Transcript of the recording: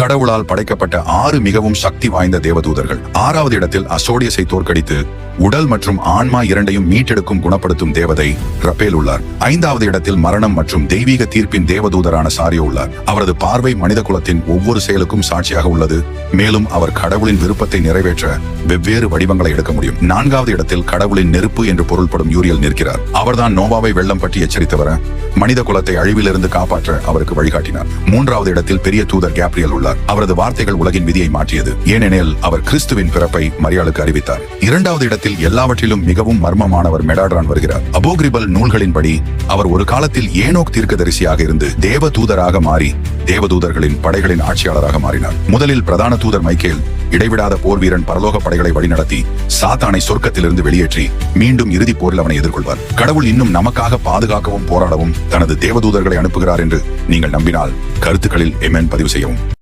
கடவுளால் படைக்கப்பட்ட ஆறு மிகவும் சக்தி வாய்ந்த தேவதூதர்கள். ஆறாவது இடத்தில் அசோடியஸை தோற்கடித்து உடல் மற்றும் ஆன்மா இரண்டையும் மீட்டெடுக்கும் குணப்படுத்தும் தேவதை ரபேல் உள்ளார். ஐந்தாவது இடத்தில் மரணம் மற்றும் தெய்வீக தீர்ப்பின் தேவதூதரான சாரியோ உள்ளார். அவரது பார்வை மனித குலத்தின் ஒவ்வொரு செயலுக்கும் சாட்சியாக உள்ளது. மேலும் அவர் கடவுளின் விருப்பத்தை நிறைவேற்ற வெவ்வேறு வடிவங்களை எடுக்க முடியும். நான்காவது இடத்தில் கடவுளின் நெருப்பு என்று பொருள்படும் யூரியல் நிற்கிறார். அவர்தான் நோவாவை வெள்ளம் பற்றி எச்சரித்தவர மனித குலத்தை அழிவிலிருந்து காப்பாற்ற அவருக்கு வழிகாட்டினார். மூன்றாவது இடத்தில் பெரிய தூதர் கேப்ரியல் உள்ளார். அவரது வார்த்தைகள் உலகின் விதியை மாற்றியது. ஏனெனில் அவர் கிறிஸ்துவின் பிறப்பை மரியாளுக்கு அறிவித்தார். இரண்டாவது இடத்தில் எல்லாவற்றிலும் மிகவும் மர்மமானவர் மெடாட்ரான் வருகிறார். அபோகிரிபல் நூல்களின்படி அவர் ஒரு காலத்தில் ஏனோக் தீர்க்கதரிசியாக இருந்து தேவ தூதராக மாறி தேவதூதர்களின் படைகளின் ஆட்சியாளராக மாறினார். முதலில் பிரதான தூதர் மைக்கேல் இடைவிடாத போர் வீரன் பரலோக படைகளை வழிநடத்தி சாத்தானை சொர்க்கத்திலிருந்து வெளியேற்றி மீண்டும் இறுதி போரில் அவனை எதிர்கொள்வார். கடவுள் இன்னும் நமக்காக பாதுகாக்கவும் போராடவும் தனது தேவதூதர்களை அனுப்புகிறார் என்று நீங்கள் நம்பினால் கருத்துக்களில் எமென் பதிவு செய்யவும்.